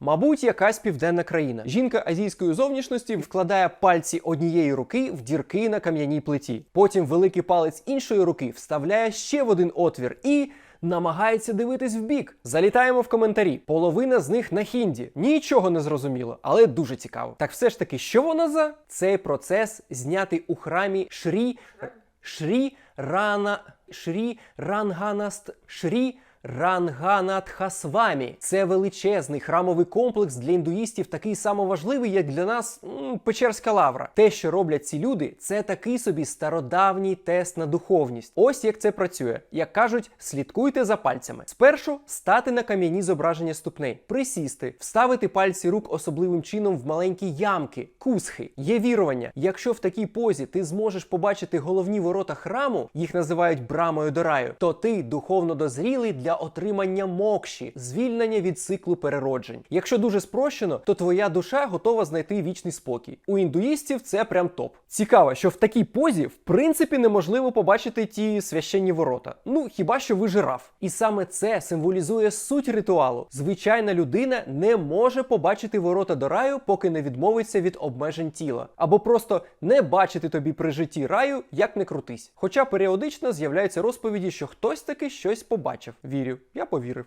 Мабуть, якась південна країна. Жінка азійської зовнішності вкладає пальці однієї руки в дірки на кам'яній плиті. Потім великий палець іншої руки вставляє ще в один отвір і. Намагається дивитись в бік. Залітаємо в коментарі. Половина з них на хінді. Нічого не зрозуміло, але дуже цікаво. Так все ж таки, що вона за? Цей процес знятий у храмі Шрі Шрі Рана Шрі Ранганаст Шрі Ранганатхасвамі. Це величезний храмовий комплекс для індуїстів, такий самоважливий, як для нас Печерська лавра. Те, що роблять ці люди, це такий собі стародавній тест на духовність. Ось як це працює. Як кажуть, слідкуйте за пальцями. Спершу стати на кам'яні зображення ступней, присісти, вставити пальці рук особливим чином в маленькі ямки, кусхи. Є вірування. Якщо в такій позі ти зможеш побачити головні ворота храму, їх називають брамою до раю, то ти духовно дозрілий для отримання мокші, звільнення від циклу перероджень. Якщо дуже спрощено, то твоя душа готова знайти вічний спокій. У індуїстів це прям топ. Цікаво, що в такій позі в принципі неможливо побачити ті священні ворота. Ну хіба що ви жираф. І саме це символізує суть ритуалу. Звичайна людина не може побачити ворота до раю, поки не відмовиться від обмежень тіла, або просто не бачити тобі при житті раю, як не крутись. Хоча періодично з'являються розповіді, що хтось таки щось побачив. Вірю, я повірив.